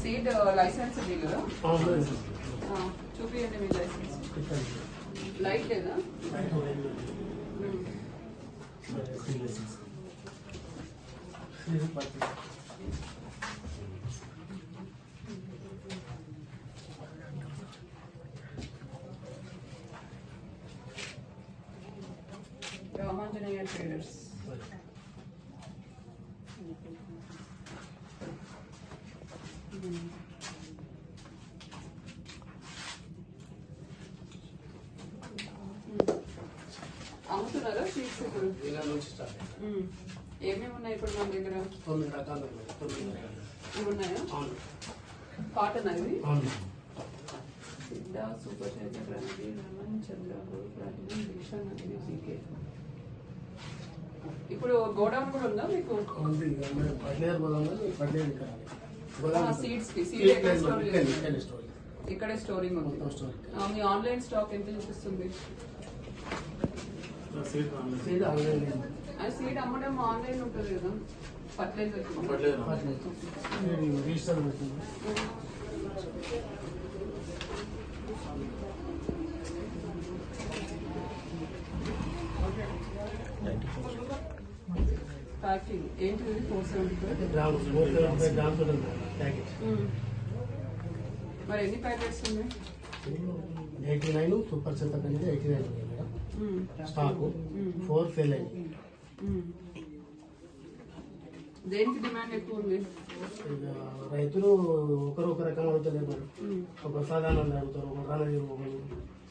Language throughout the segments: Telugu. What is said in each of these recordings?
సీడ్ లైసెన్స్ బిల్ అవును చూపియండి మీ లైసెన్స్ లైట్ లేదా ఉమ్. రామాంజనేయ ట్రేడర్స్ అమ్ముతున్నారా ఇప్పుడు ఇలా నుంచి స్టార్ట్ అయ్యింది. ఉమ్. ఏమేమి ఉన్నాయి ఇప్పుడు మన దగ్గర? తొమ్మిది రకాలు ఉన్నాయి. తొమ్మిది రకాలు. ఇవి ఉన్నాయా? అవును. కాటన్ ఇది అవును. సిద్ధ సూపర్ చైతన్య రమణ్ ఇప్పుడు గోడౌన్ కూడా ఉందా మీకు? ఉంది. గోదాం పడ్లేరు ఇక్కడ ఆ, seeds కి. seed ఎక్కడ స్టోర్ ఇక్కడే స్టోరింగ్ ఉంది. మీ ఆన్లైన్ స్టాక్ ఎంత చూపిస్తుంది? సీడ్ సీడ్ అమ్మడం ఆన్లైన్ ఉంటుంది కదా. ఫర్టిలైజర్ పర్లేదు. ప్యాకింగ్ ఏంటిది four seventy grams four seventy five grams ఉంటుంది ప్యాకెట్ మరి ఎన్ని ప్యాకెట్స్ ఉన్నాయి? ఎయిటీ నైన్ సూపర్ సెంటర్ అనేది eighty nine. Stock. Four fail అయింది. దేనికి డిమాండ్ ఎక్కువ ఉంది? రైతులు ఒకరు ఒక రకం అడుగుతలేరు. ఒక సాధారణ అడుగుతారు ఒక రణవీరు ఒకరు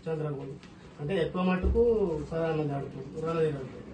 చంద్రగోడు అంటే ఎక్కువ మట్టుకు సాధారణ అడుగుతారు రణవీరు అడుగుతారు.